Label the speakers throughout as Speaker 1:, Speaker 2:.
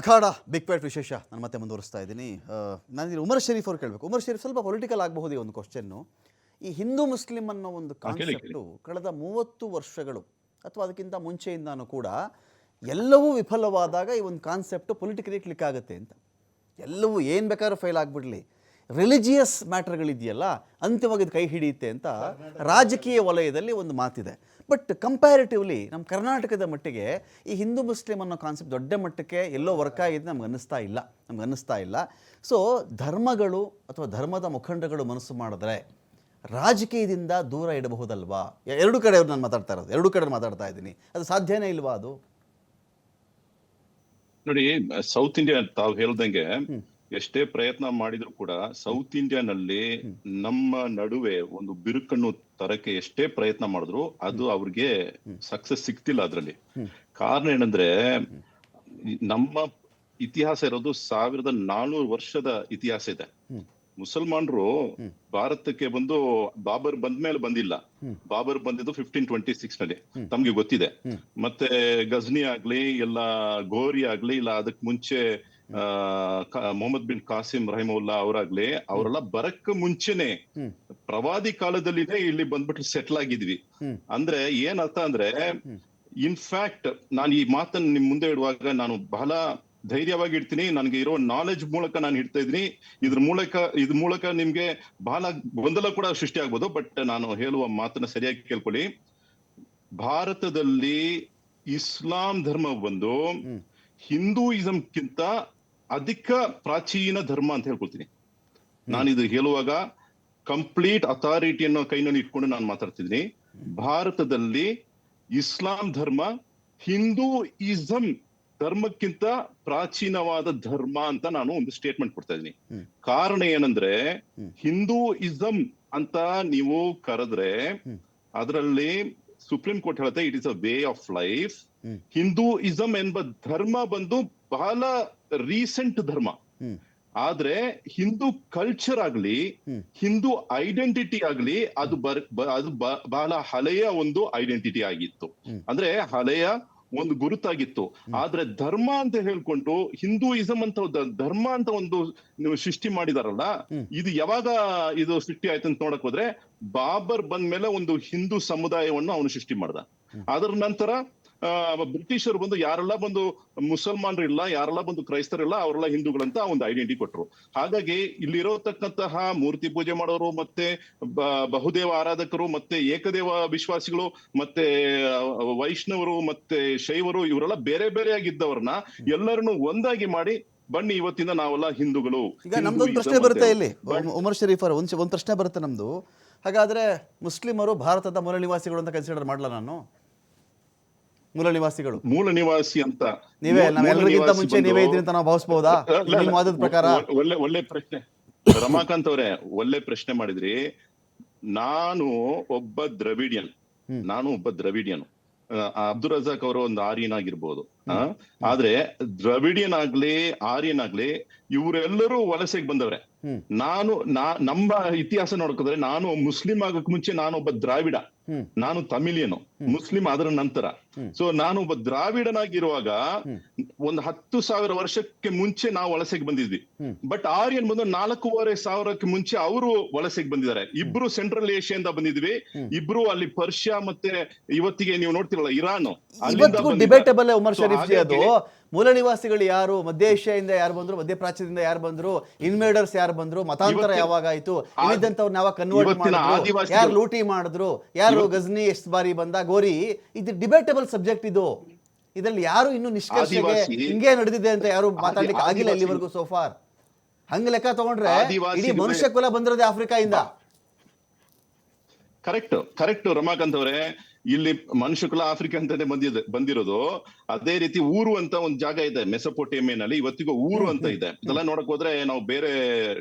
Speaker 1: ಅಖಾಡ big bat ವಿಶೇಷ ನಾನು ಮತ್ತೆ ಮುಂದುವರಿಸ್ತಾ ಇದ್ದೀನಿ. ನಾನು ಉಮರ್ ಶರೀಫ್ ಅವ್ರು ಕೇಳಬೇಕು. ಉಮರ್ ಶರೀಫ್ ಸ್ವಲ್ಪ ಪೊಲಿಟಿಕಲ್ ಆಗಬಹುದು ಈ ಒಂದು ಕ್ವಶನ್ನು ಈ ಹಿಂದೂ ಮುಸ್ಲಿಂ ಅನ್ನೋ ಒಂದು ಕಾನ್ಸೆಪ್ಟು ಕಳೆದ ಮೂವತ್ತು ವರ್ಷಗಳು ಅಥವಾ ಅದಕ್ಕಿಂತ ಮುಂಚೆಯಿಂದಾನು ಕೂಡ ಎಲ್ಲವೂ ವಿಫಲವಾದಾಗ ಈ ಒಂದು ಕಾನ್ಸೆಪ್ಟು ಪೊಲಿಟಿಕಲಿ ಕ್ಲಿಕ್ ಆಗುತ್ತೆ ಅಂತ. ಎಲ್ಲವೂ ಏನು ಬೇಕಾದ್ರೂ ಫೈಲ್ ಆಗಿಬಿಡಲಿ. ರಿಲಿಜಿಯಸ್ ಮ್ಯಾಟರ್ಗಳಿದೆಯಲ್ಲ ಅಂತಿಮವಾಗಿ ಇದು ಕೈ ಹಿಡಿಯುತ್ತೆ ಅಂತ ರಾಜಕೀಯ ವಲಯದಲ್ಲಿ ಒಂದು ಮಾತಿದೆ. ಬಟ್ ಕಂಪ್ಯಾರಿಟಿವ್ಲಿ ನಮ್ಮ ಕರ್ನಾಟಕದ ಮಟ್ಟಿಗೆ ಈ ಹಿಂದೂ ಮುಸ್ಲಿಂ ಅನ್ನೋ ಕಾನ್ಸೆಪ್ಟ್ ದೊಡ್ಡ ಮಟ್ಟಕ್ಕೆ ಎಲ್ಲೋ ವರ್ಕ್ ಆಗಿದೆ ನಮ್ಗೆ ಅನ್ನಿಸ್ತಾ ಇಲ್ಲ. ನಮ್ಗೆ ಅನ್ನಿಸ್ತಾ ಇಲ್ಲ. ಸೊ ಧರ್ಮಗಳು ಅಥವಾ ಧರ್ಮದ ಮುಖಂಡಗಳು ಮನಸ್ಸು ಮಾಡಿದ್ರೆ ರಾಜಕೀಯದಿಂದ ದೂರ ಇಡಬಹುದಲ್ವಾ? ಎರಡು ಕಡೆ ನಾನು ಮಾತಾಡ್ತಾ ಇರೋದು. ಎರಡು ಕಡೆ ಮಾತಾಡ್ತಾ ಇದ್ದೀನಿ. ಅದು ಸಾಧ್ಯನೇ ಇಲ್ವಾ ಅದು?
Speaker 2: ನೋಡಿ ಸೌತ್ ಇಂಡಿಯಾ ತಾವು ಹೇಳ್ದಂಗೆ ಎಷ್ಟೇ ಪ್ರಯತ್ನ ಮಾಡಿದ್ರು ಕೂಡ ಸೌತ್ ಇಂಡಿಯಾನಲ್ಲಿ ನಮ್ಮ ನಡುವೆ ಒಂದು ಬಿರುಕನ್ನು ತರಕ್ಕೆ ಎಷ್ಟೇ ಪ್ರಯತ್ನ ಮಾಡಿದ್ರು ಅದು ಅವ್ರಿಗೆ ಸಕ್ಸಸ್ ಸಿಗ್ತಿಲ್ಲ ಅದ್ರಲ್ಲಿ. ಕಾರಣ ಏನಂದ್ರೆ ನಮ್ಮ ಇತಿಹಾಸ ಇರೋದು ಸಾವಿರದ ನಾನೂರು ವರ್ಷದ ಇತಿಹಾಸ ಇದೆ. ಮುಸಲ್ಮಾನರು ಭಾರತಕ್ಕೆ ಬಂದು ಬಾಬರ್ ಬಂದ ಮೇಲೆ ಬಂದಿಲ್ಲ. ಬಾಬರ್ ಬಂದಿದ್ದು ಫಿಫ್ಟೀನ್ ಟ್ವೆಂಟಿ ಸಿಕ್ಸ್ನಲ್ಲಿ. ತಮ್ಗೆ ಗೊತ್ತಿದೆ. ಮತ್ತೆ ಗಜ್ನಿ ಆಗ್ಲಿ ಇಲ್ಲ ಗೋರಿ ಆಗ್ಲಿ ಇಲ್ಲ ಅದಕ್ ಮುಂಚೆ ಮೊಹಮ್ಮದ್ ಬಿನ್ ಕಾಸಿಂ ರಹಿಮುಲ್ಲಾ ಅವರಾಗ್ಲಿ ಅವರೆಲ್ಲ ಬರಕ್ ಮುಂಚೆನೆ ಪ್ರವಾದಿ ಕಾಲದಲ್ಲಿನೇ ಇಲ್ಲಿ ಬಂದ್ಬಿಟ್ಟು ಸೆಟ್ಲ್ ಆಗಿದ್ವಿ. ಅಂದ್ರೆ ಏನ್ ಅರ್ಥ ಅಂದ್ರೆ ಇನ್ಫ್ಯಾಕ್ಟ್ ನಾನು ಈ ಮಾತನ್ನ ನಿಮ್ ಮುಂದೆ ಇಡುವಾಗ ನಾನು ಬಹಳ ಧೈರ್ಯವಾಗಿ ಇಡ್ತೀನಿ. ನನಗೆ ಇರೋ ನಾಲೆಜ್ ಮೂಲಕ ನಾನು ಇಡ್ತಾ ಇದ್ದೀನಿ. ಇದ್ರ ಮೂಲಕ ಇದ್ರ ಮೂಲಕ ನಿಮ್ಗೆ ಬಹಳ ಗೊಂದಲ ಕೂಡ ಸೃಷ್ಟಿ ಆಗ್ಬೋದು. ಬಟ್ ನಾನು ಹೇಳುವ ಮಾತನ್ನ ಸರಿಯಾಗಿ ಕೇಳ್ಕೊಳ್ಳಿ. ಭಾರತದಲ್ಲಿ ಇಸ್ಲಾಂ ಧರ್ಮ ಬಂದು ಹಿಂದೂಯಿಸಂಕ್ಕಿಂತ ಅಧಿಕ ಪ್ರಾಚೀನ ಧರ್ಮ ಅಂತ ಹೇಳ್ಕೊಳ್ತೀನಿ. ನಾನು ಇದು ಹೇಳುವಾಗ ಕಂಪ್ಲೀಟ್ ಅಥಾರಿಟಿಯನ್ನು ಕೈನಲ್ಲಿ ಇಟ್ಕೊಂಡು ನಾನು ಮಾತಾಡ್ತಿದ್ದೀನಿ. ಭಾರತದಲ್ಲಿ ಇಸ್ಲಾಂ ಧರ್ಮ ಹಿಂದೂಯಿಸಂ ಧರ್ಮಕ್ಕಿಂತ ಪ್ರಾಚೀನವಾದ ಧರ್ಮ ಅಂತ ನಾನು ಒಂದು ಸ್ಟೇಟ್ಮೆಂಟ್ ಕೊಡ್ತಾ ಇದ್ದೀನಿ. ಕಾರಣ ಏನಂದ್ರೆ ಹಿಂದೂಯಿಸಂ ಅಂತ ನೀವು ಕರೆದ್ರೆ ಅದರಲ್ಲಿ ಸುಪ್ರೀಂ ಕೋರ್ಟ್ ಹೇಳುತ್ತೆ it is a way of life Hinduism ಎಂಬ ಧರ್ಮ ಬಂದು ಬಹಳ ರೀಸೆಂಟ್ ಧರ್ಮ ಆದ್ರೆ ಹಿಂದೂ ಕಲ್ಚರ್ ಆಗ್ಲಿ ಹಿಂದೂ ಐಡೆಂಟಿಟಿ ಆಗ್ಲಿ ಅದು ಬರ್ ಅದು ಬಹಳ ಹಳೆಯ ಒಂದು ಐಡೆಂಟಿಟಿ ಆಗಿತ್ತು. ಅಂದ್ರೆ ಹಳೆಯ ಒಂದು ಗುರುತಾಗಿತ್ತು. ಆದ್ರೆ ಧರ್ಮ ಅಂತ ಹೇಳ್ಕೊಂಡು ಹಿಂದೂಯಿಸಂ ಅಂತ ಧರ್ಮ ಅಂತ ಒಂದು ಸೃಷ್ಟಿ ಮಾಡಿದಾರಲ್ಲ ಇದು ಯಾವಾಗ ಇದು ಸೃಷ್ಟಿ ಆಯ್ತು ಅಂತ ನೋಡಕ್ ಹೋದ್ರೆ ಬಾಬರ್ ಬಂದ್ಮೇಲೆ ಒಂದು ಹಿಂದೂ ಸಮುದಾಯವನ್ನು ಅವನು ಸೃಷ್ಟಿ ಮಾಡ್ದ. ಅದರ ನಂತರ ಬ್ರಿಟಿಷರು ಬಂದು ಯಾರೆಲ್ಲ ಬಂದು ಮುಸಲ್ಮಾನರು ಇಲ್ಲ ಯಾರೆಲ್ಲ ಬಂದು ಕ್ರೈಸ್ತರಿಲ್ಲ ಅವರೆಲ್ಲ ಹಿಂದೂಗಳಂತ ಒಂದು ಐಡೆಂಟಿಟಿ ಕೊಟ್ರು. ಹಾಗಾಗಿ ಇಲ್ಲಿರೋತಕ್ಕಂತಹ ಮೂರ್ತಿ ಪೂಜೆ ಮಾಡೋರು ಮತ್ತೆ ಬಹುದೇವ ಆರಾಧಕರು ಮತ್ತೆ ಏಕದೇವ ವಿಶ್ವಾಸಿಗಳು ಮತ್ತೆ ವೈಷ್ಣವರು ಮತ್ತೆ ಶೈವರು ಇವರೆಲ್ಲ ಬೇರೆ ಬೇರೆಯಾಗಿದ್ದವ್ರನ್ನ ಎಲ್ಲರನ್ನು ಒಂದಾಗಿ ಮಾಡಿ ಬನ್ನಿ ಇವತ್ತಿಂದ ನಾವೆಲ್ಲ ಹಿಂದೂಗಳು.
Speaker 1: ಈಗ ನಮ್ದೊಂದು ಪ್ರಶ್ನೆ ಬರುತ್ತೆ ಇಲ್ಲಿ. ಉಮರ್ ಶರೀಫ್ ಅವರು ಒಂದು ಒಂದು ಪ್ರಶ್ನೆ ಬರುತ್ತೆ ನಮ್ದು. ಹಾಗಾದ್ರೆ ಮುಸ್ಲಿಮರು ಭಾರತದ ಮೂಲ ನಿವಾಸಿಗಳು ಅಂತ ಕನ್ಸಿಡರ್ ಮಾಡಲ್ಲ ನಾನು? ಮೂಲ ನಿವಾಸಿಗಳು.
Speaker 2: ಮೂಲ ನಿವಾಸಿ ಅಂತ.
Speaker 1: ನೀವೇ
Speaker 2: ನಮ್ಮೆಲ್ಲರಿಗಿಂತ
Speaker 1: ನಾವೆಲ್ಲರಿಗಿಂತ ಮುಂಚೆ ನೀವೇ ಇದ್ರಿ ಅಂತ ನಾವು
Speaker 2: ಭಾವಿಸಬಹುದಾ
Speaker 1: ನಿಮ್ಮ ವಾದದ ಪ್ರಕಾರ?
Speaker 2: ಒಳ್ಳೆ ಒಳ್ಳೆ ಪ್ರಶ್ನೆ. ರಮಾಕಾಂತ್ ಅವರೇ ಒಳ್ಳೆ ಪ್ರಶ್ನೆ ಮಾಡಿದ್ರಿ. ನಾನು ಒಬ್ಬ ದ್ರವಿಡಿಯನ್. ನಾನು ಒಬ್ಬ ದ್ರವಿಡಿಯನ್. ಅಬ್ದುಲ್ ರಜಾಕ್ ಅವರು ಒಂದು ಆರ್ಯನ್ ಆಗಿರ್ಬೋದು? ಆದ್ರೆ ದ್ರವಿಡಿಯನ್ ಆಗ್ಲಿ ಆರ್ಯನ್ ಆಗ್ಲಿ ಇವರೆಲ್ಲರೂ ವಲಸೆಗೆ ಬಂದವ್ರೆ. ನಾನು ನಾ ನಮ್ಮ ಇತಿಹಾಸ ನೋಡ್ಕೋದ್ರೆ ನಾನು ಮುಸ್ಲಿಂ ಆಗಕ್ ಮುಂಚೆ ನಾನು ಒಬ್ಬ ದ್ರಾವಿಡ. ನಾನು ತಮಿಳಿಯನು. ಮುಸ್ಲಿಂ ಅದರ ನಂತರ. ಸೊ ನಾನು ಒಬ್ಬ ದ್ರಾವಿಡನಾಗಿರುವಾಗ ಒಂದು ಹತ್ತು ಸಾವಿರ ವರ್ಷಕ್ಕೆ ಮುಂಚೆ ನಾವು ವಲಸೆಗೆ ಬಂದಿದ್ವಿ. ಬಟ್ ಆರ್ಯನ್ ಬಂದು ನಾಲ್ಕೂವರೆ ಸಾವಿರಕ್ಕೆ ಮುಂಚೆ ಅವರು ವಲಸೆಗೆ ಬಂದಿದ್ದಾರೆ. ಇಬ್ರು ಸೆಂಟ್ರಲ್ ಏಷ್ಯಾದಿಂದ ಬಂದಿದ್ವಿ. ಇಬ್ರು ಅಲ್ಲಿ ಪರ್ಷಿಯಾ ಮತ್ತೆ ಇವತ್ತಿಗೆ ನೀವು ನೋಡ್ತಿರಲ್ಲ ಇರಾನ್.
Speaker 1: ಮೂಲ ನಿವಾಸಿಗಳು ಯಾರು? ಮಧ್ಯ ಏಷ್ಯಾದಿಂದ ಯಾರು ಬಂದ್ರು? ಮಧ್ಯ ಪ್ರಾಚ್ಯದಿಂದ ಯಾರು ಬಂದ್ರು? ಇನ್ವೇಡರ್ಸ್ ಯಾರು ಬಂದ್ರು? ಮತಾಂತರ ಯಾವಾಗ ಆಯ್ತು? ಇಲ್ಲಿದ್ದಂಥವ್ರನ್ನ ಯಾವಾಗ ಕನ್ವರ್ಟ್ ಮಾಡಿದ್ರು? ಯಾರು ಲೂಟಿ ಮಾಡಿದ್ರು? ಯಾರು ಗಜ್ನಿ ಎಷ್ಟು ಬಾರಿ ಬಂದ? ಗೋರಿ ಇದು ಡಿಬೇಟಬಲ್ ಸಬ್ಜೆಕ್ಟ್ ಇದು. ಇದರಲ್ಲಿ ಯಾರು ಇನ್ನು ನಿಷ್ಕರ್ಷೆಗೆ
Speaker 2: ಆದಿವಾಸಿ-
Speaker 1: ಹಿಂಗೆ ನಡೆದಿದೆ ಅಂತ ಯಾರು ಮಾತಾಡ್ಲಿಕ್ಕೆ ಆಗಿಲ್ಲ ಇಲ್ಲಿವರೆಗೂ ಸೋಫಾರ್ ಹಂಗ ಲೆಕ್ಕ ತಗೊಂಡ್ರೆ ಇಡೀ ಮನುಷ್ಯ ಕುಲ ಬಂದಿರೋದೇ ಆಫ್ರಿಕಾಯಿಂದ
Speaker 2: ಕರೆಕ್ಟ್ ಕರೆಕ್ಟ್ ರಮಾಕಾಂತ್ ಅವರೇ. ಇಲ್ಲಿ ಮನುಷ್ಯ ಕುಲ ಆಫ್ರಿಕಾ ಅಂತಾನೆ ಬಂದಿದೆ ಬಂದಿರೋದು. ಅದೇ ರೀತಿ ಊರು ಅಂತ ಒಂದು ಜಾಗ ಇದೆ ಮೆಸಪೋಟೇಮಿಯನಲ್ಲಿ ಇವತ್ತಿಗೂ ಊರು ಅಂತ ಇದೆ. ಇದೆಲ್ಲ ನೋಡಕ್ ಹೋದ್ರೆ ನಾವು ಬೇರೆ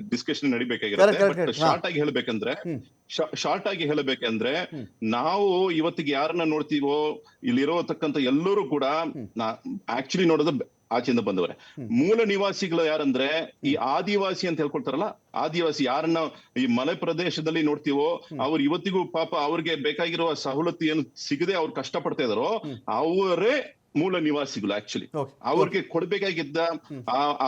Speaker 2: ಡಿಸ್ಕಷನ್ ನಡಿಬೇಕಾಗಿರುತ್ತೆ. ಬಟ್. ಶಾರ್ಟ್ ಆಗಿ ಹೇಳ್ಬೇಕಂದ್ರೆ ಶಾರ್ಟ್ ಆಗಿ ಹೇಳ್ಬೇಕಂದ್ರೆ ನಾವು ಇವತ್ತಿಗೆ ಯಾರನ್ನ ನೋಡ್ತೀವೋ ಇಲ್ಲಿರೋತಕ್ಕಂತ ಎಲ್ಲರೂ ಕೂಡ ನಾ ಆಕ್ಚುಲಿ ನೋಡೋದು ಆಚೆಯಿಂದ ಬಂದವರೇ. ಮೂಲ ನಿವಾಸಿಗಳು ಯಾರಂದ್ರೆ ಈ ಆದಿವಾಸಿ ಅಂತ ಹೇಳ್ಕೊಳ್ತಾರಲ್ಲ ಆದಿವಾಸಿ ಯಾರನ್ನ ಈ ಮಲೆ ಪ್ರದೇಶದಲ್ಲಿ ನೋಡ್ತೀವೋ ಅವ್ರು ಇವತ್ತಿಗೂ ಪಾಪ ಅವ್ರಿಗೆ ಬೇಕಾಗಿರುವ ಸವಲತ್ತು ಏನು ಸಿಗದೆ ಅವ್ರು ಕಷ್ಟ ಪಡ್ತಾ ಇದಾರೋ ಅವರೇ ಮೂಲ ನಿವಾಸಿಗಳು ಆಕ್ಚುಲಿ. ಅವ್ರಿಗೆ ಕೊಡ್ಬೇಕಾಗಿದ್ದ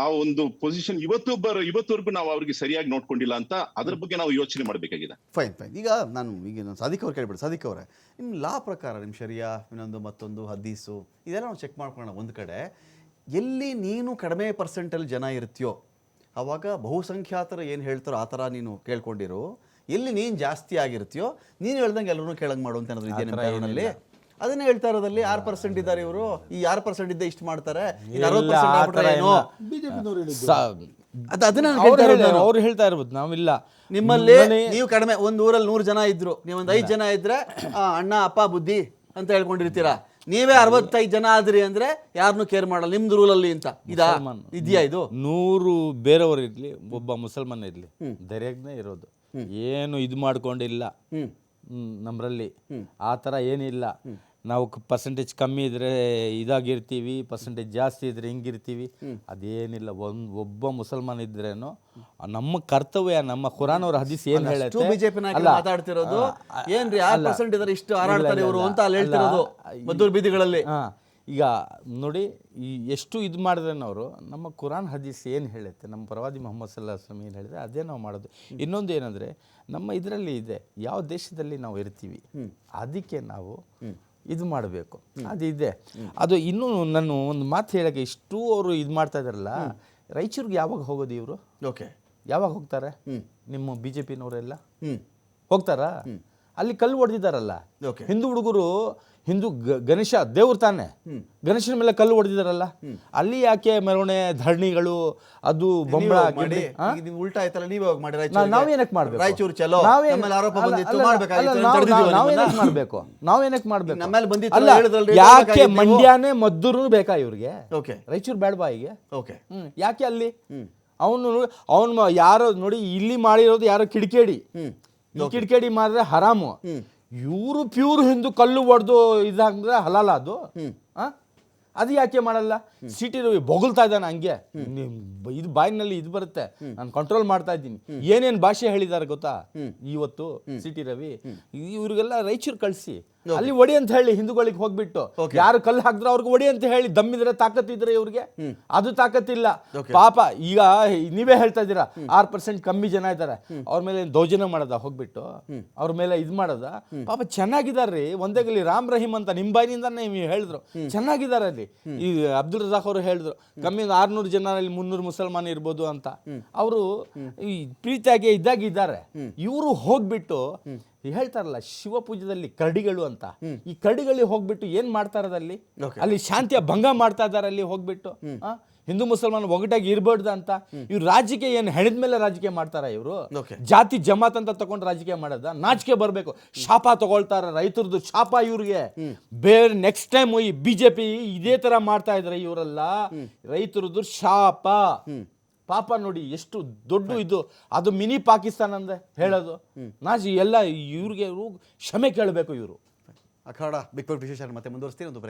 Speaker 2: ಆ ಒಂದು ಪೊಸಿಷನ್ ಇವತ್ತು ಬರೋ ಇವತ್ತವರೆಗೂ ನಾವು ಅವ್ರಿಗೆ ಸರಿಯಾಗಿ ನೋಡ್ಕೊಂಡಿಲ್ಲ ಅಂತ ಅದ್ರ ಬಗ್ಗೆ ನಾವು ಯೋಚನೆ ಮಾಡ್ಬೇಕಾಗಿದೆ.
Speaker 1: ಫೈನ್ ಫೈನ್ ಈಗ ನಾನು ಈಗ ನಾನು ಸಾದಿಕ್ ಅವ್ರು ಕೇಳ್ಬಿಡಿ. ಸಾಧಿಕ್ ಅವರೇ ನಿಮ್ಮ ಲಾ ಪ್ರಕಾರ ನಿಮ್ಮ ಶರಿಯಾ ಇನ್ನೊಂದು ಮತ್ತೊಂದು ಹದೀಸು ಇದೆಲ್ಲ ನಾವು ಚೆಕ್ ಮಾಡ್ಕೊಳ್ಳೋಣ ಒಂದು ಕಡೆ. ಎಲ್ಲಿ ನೀನು ಕಡಿಮೆ ಪರ್ಸೆಂಟಲ್ಲಿ ಜನ ಇರ್ತೀಯೋ ಆವಾಗ ಬಹುಸಂಖ್ಯಾತರು ಏನು ಹೇಳ್ತಾರೋ ಆ ಥರ ನೀನು ಕೇಳ್ಕೊಂಡಿರು. ಎಲ್ಲಿ ನೀನು ಜಾಸ್ತಿ ಆಗಿರ್ತೀಯೋ ನೀನು ಹೇಳ್ದಂಗೆ ಎಲ್ಲರೂ ಕೇಳಂಗೆ ಮಾಡು ಅಂತ ಅನ್ನೋದು ಇದೆಯಾ ನಿಮ್ಮ ಕಾನೂನಲ್ಲಿ ಅದನ್ನೇ ಹೇಳ್ತಾ ಇರೋದಲ್ಲಿ ಆರು ಪರ್ಸೆಂಟ್ ಇದ್ದಾರೆ ಇವರು ಈ ಆರು ಪರ್ಸೆಂಟ್ ಇದ್ದ ಇಷ್ಟು ಮಾಡ್ತಾರೆ
Speaker 3: ಅವ್ರು
Speaker 1: ಹೇಳ್ತಾ
Speaker 3: ಇರ್ಬೋದು ನಾವಿಲ್ಲ.
Speaker 1: ನಿಮ್ಮಲ್ಲಿ ನೀವು ಕಡಿಮೆ ಒಂದು ಊರಲ್ಲಿ ನೂರು ಜನ ಇದ್ರು ನೀವೊಂದು ಐದು ಜನ ಇದ್ರೆ ಆ, ಅಣ್ಣ ಅಪ್ಪ ಬುದ್ಧಿ ಅಂತ ಹೇಳ್ಕೊಂಡಿರ್ತೀರಾ? ನೀವೇ ಅರವತ್ತೈದು ಜನ ಆದ್ರಿ ಅಂದ್ರೆ ಯಾರನ್ನು ಕೇರ್ ಮಾಡಲ್ಲ. ನಿಮ್ದು ರೂಲಲ್ಲಿ ಅಂತ. ಇದಾ. ಇದೆಯಾ ಇದು?
Speaker 3: ನೂರು ಬೇರೆಯವರು ಇರ್ಲಿ ಒಬ್ಬ ಮುಸಲ್ಮಾನ್ ಇರ್ಲಿ. ಧೈರ್ಯಜ್ಞೆ ಇರೋದು. ಏನು ಇದು ಮಾಡ್ಕೊಂಡಿಲ್ಲ. ನಮ್ರಲ್ಲಿ. ಆ ಥರ ಏನಿಲ್ಲ. ನಾವು ಪರ್ಸೆಂಟೇಜ್ ಕಮ್ಮಿ ಇದ್ರೆ ಇದಾಗಿರ್ತೀವಿ ಪರ್ಸೆಂಟೇಜ್ ಜಾಸ್ತಿ ಇದ್ರೆ ಹಿಂಗಿರ್ತೀವಿ. ಅದೇನಿಲ್ಲ ಒಂದ್ ಒಬ್ಬ ಮುಸಲ್ಮಾನ್ ಇದ್ರೇನು ನಮ್ಮ ಕರ್ತವ್ಯ ನಮ್ಮ ಖುರಾನ್ ಅವ್ರ ಹದೀಸ್ ಏನ್ ಹೇಳುತ್ತೆ?
Speaker 1: ಬಿಜೆಪಿ ನಾಯಕರು ಮಾತಾಡ್ತಿರೋದು ಏನ್ರಿ ಆರು ಪರ್ಸೆಂಟ್ ಇದಾರೆ ಇಷ್ಟು ಹಾರಾಡ್ತಾರೆ ಇವರು ಅಂತ ಅಲ್ಲಿ ಹೇಳ್ತಿರೋದು ಮದ್ದೂರು ಬೀದಿಗಳಲ್ಲಿ.
Speaker 3: ಈಗ ನೋಡಿ ಈ ಎಷ್ಟು ಇದು ಮಾಡಿದ್ರೇನವರು ನಮ್ಮ ಕುರಾನ್ ಹದೀಸ್ ಏನು ಹೇಳುತ್ತೆ ನಮ್ಮ ಪ್ರವಾದಿ ಮೊಹಮ್ಮದ್ ಸಲ್ಲಾ ವಸಲಂ ಏನು ಹೇಳಿದ್ರೆ ಅದೇ ನಾವು ಮಾಡೋದು. ಇನ್ನೊಂದು ಏನಂದರೆ ನಮ್ಮ ಇದರಲ್ಲಿ ಇದೆ ಯಾವ ದೇಶದಲ್ಲಿ ನಾವು ಇರ್ತೀವಿ ಅದಕ್ಕೆ ನಾವು ಇದು ಮಾಡಬೇಕು. ಅದು ಇದೆ. ಅದು ಇನ್ನೂ ನಾನು ಒಂದು ಮಾತು ಹೇಳೋಕ್ಕೆ ಇಷ್ಟು ಅವರು ಇದು ಮಾಡ್ತಾ ಇದಾರಲ್ಲ ರಾಯಚೂರಿಗೆ ಯಾವಾಗ ಹೋಗೋದು ಇವರು?
Speaker 1: ಓಕೆ.
Speaker 3: ಯಾವಾಗ ಹೋಗ್ತಾರೆ? ನಿಮ್ಮ ಬಿ ಜೆ ಪಿನವರೆಲ್ಲ ಹೋಗ್ತಾರಾ ಅಲ್ಲಿ ಕಲ್ಲು ಹೊಡೆದಿದ್ದಾರಲ್ಲ. ಹಿಂದೂ ಹುಡುಗರು ಹಿಂದೂ ಗಣೇಶ ದೇವ್ರ ತಾನೆ. ಗಣೇಶನ ಮೇಲೆ ಕಲ್ಲು ಹೊಡೆದಿದ್ದಾರಲ್ಲ. ಅಲ್ಲಿ ಯಾಕೆ ಮೆರವಣೆ ಧರಣಿಗಳು ಅದು ಬೊಂಬಳ
Speaker 1: ಉಲ್ಟಾ ಆಯ್ತಲ್ಲ ನೀವೇ ಹೋಗಿ ಮಾಡಿ
Speaker 3: ನಾ-
Speaker 1: ರಾಯಚೂರಿಗೆ.
Speaker 3: ನಾವೇನಕ್ಕೆ ಮಾಡ್ಬೇಕು?
Speaker 1: ರಾಯಚೂರು ಚಲೋ.
Speaker 3: ನಾವೇನಕ್ಕೆ. ಮಾಡ್ಬೇಕು? ನಾವೇನಕ್ಕೆ ಮಾಡ್ಬೇಕು?
Speaker 1: ನಮ್ಮಲ್ಲಿ ಬಂದಿತ್ತು
Speaker 3: ಯಾಕೆ ಮಂಡ್ಯನೇ ಮದ್ದೂರು ಬೇಕಾ ಇವ್ರಿಗೆ?
Speaker 1: ಓಕೆ
Speaker 3: ರಾಯಚೂರು ಬೇಡವಾ ಈಗ
Speaker 1: ಓಕೆ
Speaker 3: ಯಾಕೆ ಅಲ್ಲಿ? ಅವನು ಅವನು ಯಾರೋ ನೋಡಿ ಇಲ್ಲಿ ಮಾಡಿರೋದು ಯಾರೋ ಕಿಡಿಕೇಡಿ. ಈ ಕಿಡಿಕೇಡಿ ಮಾಡಿದ್ರೆ ಹರಾಮು. ಇವರು ಪ್ಯೂರ್ ಹಿಂದೂ ಕಲ್ಲು ಹೊಡೆದು ಇದಾದ್ರೆ ಹಲಾಲ ಅದು? ಅದು ಯಾಕೆ ಮಾಡಲ್ಲ? ಸಿಟಿ ರವಿ ಬೊಗಳ್ತಾ ಇದ್ದಾನೆ ಹಂಗೆ. ಇದು ಬಾಯಿನಲ್ಲಿ ಇದು ಬರುತ್ತೆ. ನಾನು ಕಂಟ್ರೋಲ್ ಮಾಡ್ತಾ ಇದ್ದೀನಿ. ಏನೇನು ಭಾಷೆ ಹೇಳಿದ್ದಾರೆ ಗೊತ್ತಾ? ಇವತ್ತು ಸಿಟಿ ರವಿ. ಇವ್ರಿಗೆಲ್ಲ ರಾಯಚೂರು ಕಳಿಸಿ. ಅಲ್ಲಿ ಒಡಿ ಅಂತ ಹೇಳಿ ಹಿಂದೂಗಳಿಗೆ ಹೋಗ್ಬಿಟ್ಟು ಯಾರು ಕಲ್ಲು ಹಾಕಿದ್ರೆ ಅವ್ರಿಗೆ ಒಡಿ ಅಂತ ಹೇಳಿ ದಮ್ಮಿದ್ರೆ ತಾಕತ್ತಿದ್ರೆ ಇವ್ರಿಗೆ? ಅದು ತಾಕತ್ತಿಲ್ಲ. ಪಾಪ ಈಗ ನೀವೇ ಹೇಳ್ತಾ ಇದ್ದೀರಾ ಆರ್ ಪರ್ಸೆಂಟ್ ಕಮ್ಮಿ ಜನ ಇದ್ದಾರೆ. ಅವ್ರ ಮೇಲೆ ದೌಜನ ಮಾಡದ? ಹೋಗ್ಬಿಟ್ಟು ಅವ್ರ ಮೇಲೆ ಇದು ಮಾಡದ? ಪಾಪ ಚೆನ್ನಾಗಿದಾರ್ರಿ. ಒಂದೇ ಗಲಿ ರಾಮ್ ರಹೀಮ್ ಅಂತ ನಿಮ್ ಬಾಯಿನಿಂದ ನೀವು ಹೇಳಿದ್ರು. ಚೆನ್ನಾಗಿದ್ದಾರೆ ಅಲ್ಲಿ. ಈ ಅಬ್ದುಲ್ ರಜಾಕ್ ಅವರು ಹೇಳಿದ್ರು ಕಮ್ಮಿ ಆರ್ನೂರು ಜನ ಅಲ್ಲಿ ಮುನ್ನೂರು ಮುಸಲ್ಮಾನ ಇರ್ಬೋದು ಅಂತ. ಅವರು ಈ ಪ್ರೀತಿಯಾಗಿ ಇದ್ದಾಗಿದ್ದಾರೆ. ಇವರು ಹೋಗ್ಬಿಟ್ಟು ಹೇಳ್ತಾರಲ್ಲ ಶಿವ ಪೂಜೆದಲ್ಲಿ ಕರಡಿಗಳು ಅಂತ. ಈ ಕರಡಿಗಳಿಗೆ ಹೋಗ್ಬಿಟ್ಟು ಏನ್ ಮಾಡ್ತಾರದಲ್ಲಿ? ಅಲ್ಲಿ ಅಲ್ಲಿ ಶಾಂತಿಯ ಭಂಗ ಮಾಡ್ತಾ ಇದ್ದಾರೆ ಅಲ್ಲಿ ಹೋಗ್ಬಿಟ್ಟು? ಹಿಂದೂ ಮುಸಲ್ಮಾನ್ ಒಗಟಾಗಿ ಇರ್ಬಾರ್ದು ಅಂತ. ಇವ್ರು ರಾಜಕೀಯ ಏನು ಹೆಣದ ಮೇಲೆ ರಾಜಕೀಯ ಮಾಡ್ತಾರ ಇವರು? ಜಾತಿ ಜಮಾತ್ ಅಂತ ತಗೊಂಡು ರಾಜಕೀಯ ಮಾಡೋದ? ನಾಚಿಕೆ ಬರಬೇಕು. ಶಾಪ ತಗೊಳ್ತಾರ ರೈತರದ್ದು ಶಾಪ ಇವ್ರಿಗೆ. ಬೇರೆ ನೆಕ್ಸ್ಟ್ ಟೈಮ್ ಈ ಬಿಜೆಪಿ ಇದೇ ತರ ಮಾಡ್ತಾ ಇದ್ರೆ ಇವರೆಲ್ಲ. ರೈತರದ್ದು ಶಾಪ. ಪಾಪ ನೋಡಿ ಎಷ್ಟು ದೊಡ್ಡ ಇದು. ಅದು ಮಿನಿ ಪಾಕಿಸ್ತಾನ ಅಂದೆ ಹೇಳೋದು. ನಾಜಿ ಎಲ್ಲ ಇವ್ರಿಗೆ ಇವ್ರು ಕ್ಷಮೆ ಕೇಳಬೇಕು ಇವರು.
Speaker 1: ಅಖಾಡ ಬಿಗ್ ವಿಶೇಷ ಮತ್ತೆ ಮುಂದುವರಿಸ್ತೀನಿ ಒಂದು